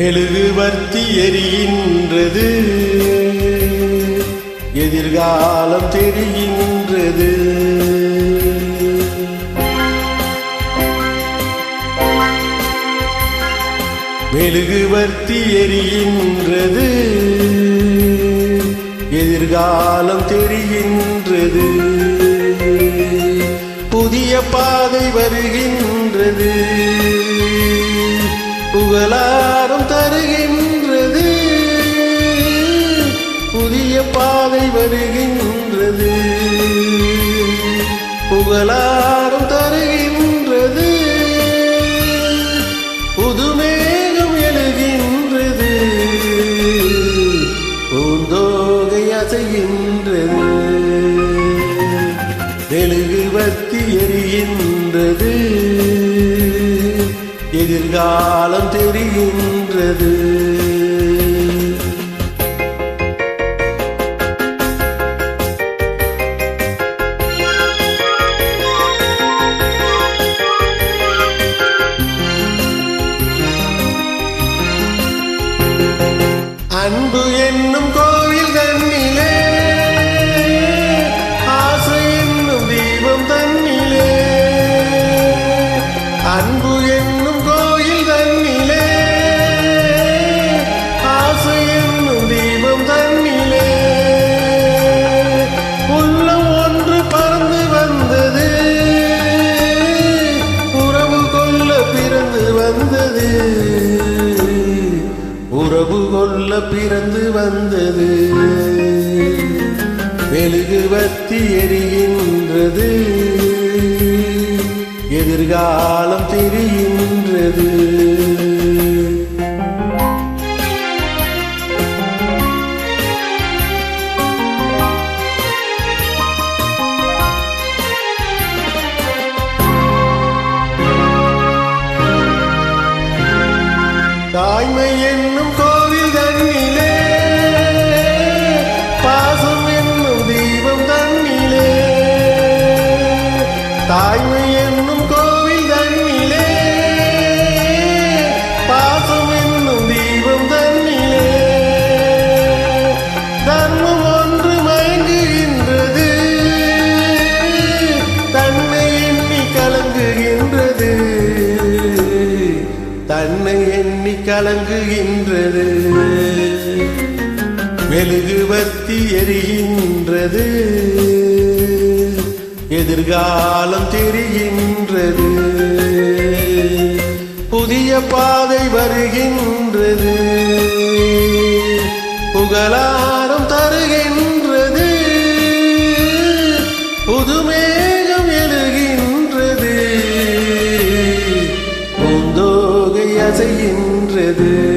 மெழுகுவர்த்தி எரிகின்றது. எதிர்காலம் தெரிகின்றது. மெழுகுவர்த்தி எரிகின்றது. எதிர்காலம் தெரிகின்றது. புதிய பாதை வருகின்றது. புகழாரம் தருகின்றது. புதிய பாதை வருகின்றது. புகழாரம் தருகின்றது. புதுமேகம் எழுகின்றது. பூந்தோகை அசைகின்றது. மெழுகுவர்த்தி எரிகின்றது. எதிர்காலம் தெரிகின்றது. அன்பு என்னும் கொள்ள பிறந்து வந்தது. மெழுகுவத்தி எரிகின்றது. எதிர்காலம் தெரிகின்றது. தாய்மை என்னும் தாய்மை என்னும் கோவில் தன்னிலே. பாசம் என்னும் தீபம் தன்னிலே. தர்மம் ஒன்று மயங்குகின்றது. தன்னை எண்ணி கலங்குகின்றது. தன்னை எண்ணி கலங்குகின்றது. மெழுகுவத்தி எரிகின்றது. எதிர்காலம் தெரிகின்றது. புதிய பாதை வருகின்றது. புகழாரம் தருகின்றது. புதுமேகம் எழுகின்றது. பூந்தோகை அசைகின்றது.